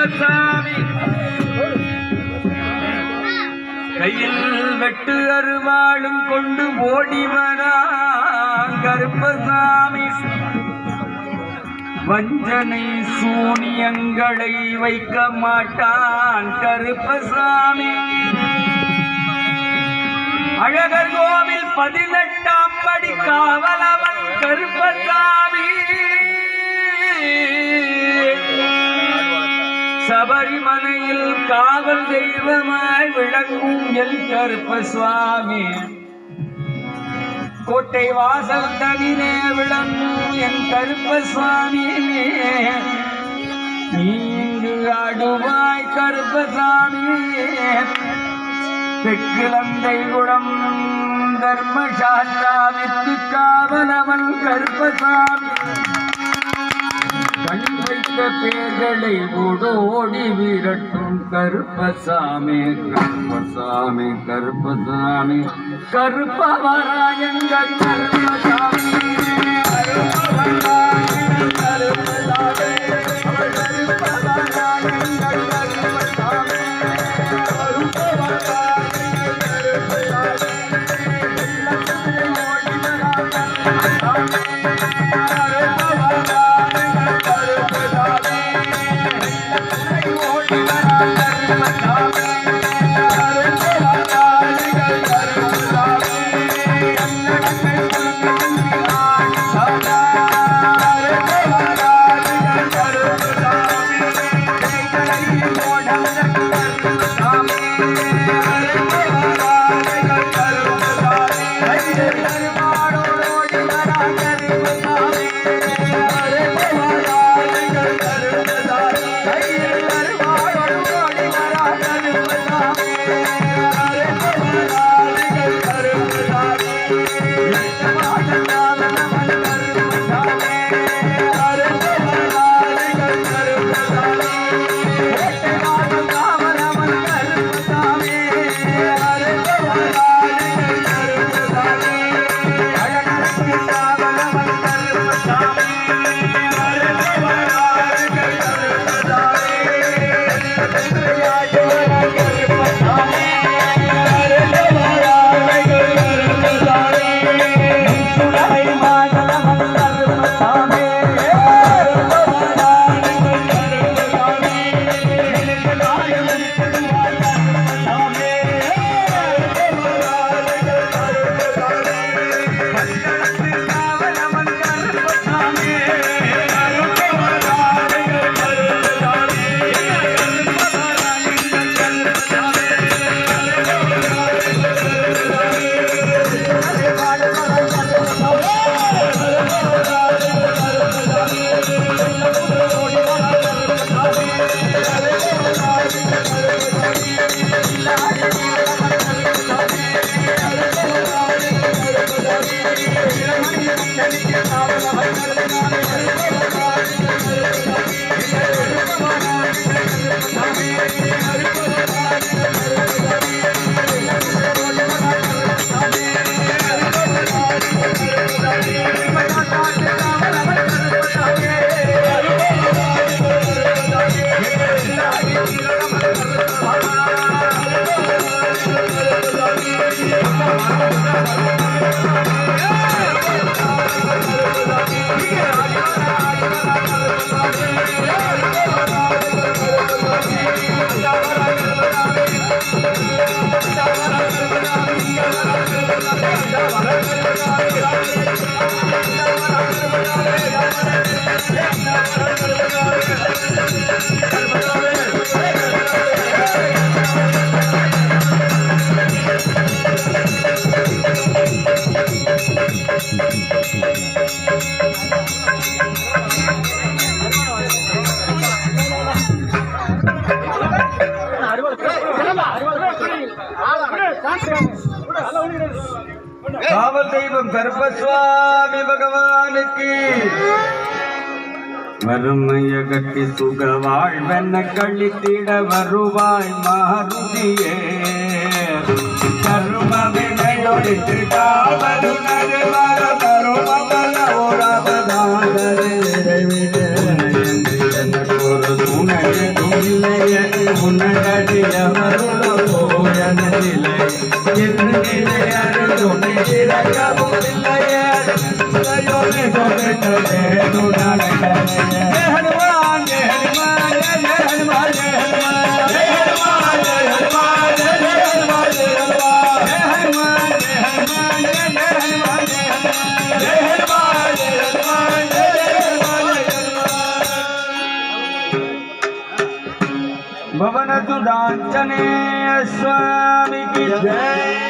கருப்பசாமி கையில் வெட்டு அருவாளும் கொண்டு ஓடி வரா கருப்பசாமி. வஞ்சனை சூனியங்களை வைக்க மாட்டான் கருப்பசாமி. அழகர் கோவில் பதினெட்டாம் படி காவலவன் கருப்பசாமி. சபரிமலையில் காவல் தெய்வமாய் விளங்கும் எல் கருப்ப சுவாமி. கோட்டை வாசல் தனிலே விளங்கும் என் கருப்ப சுவாமி. நீங்கு அடுவாய் கருப்பசாமி தெற்கிழந்தை குடம் தர்மசாஸ்தாவிற்கு பேர்களை ஓடோடி விரட்டும் கருப்பசாமி கருப்பசாமி கருப்பசாமி. கருப்பவராயங்கள் கருப்பசாமி. Tchau. காவல் தெய்வம் கருப்பசுவாமி பகவானுக்கு. வறுமைய கட்டி சுக வாழ்வென கழித்திட வருவாய் மாருதியே. கரும வினையொழித்து காவல் நடுவர போதில்லை என்று நிலையாறு துணை இறக்க போதில்லையே दांचने स्वामी की जय।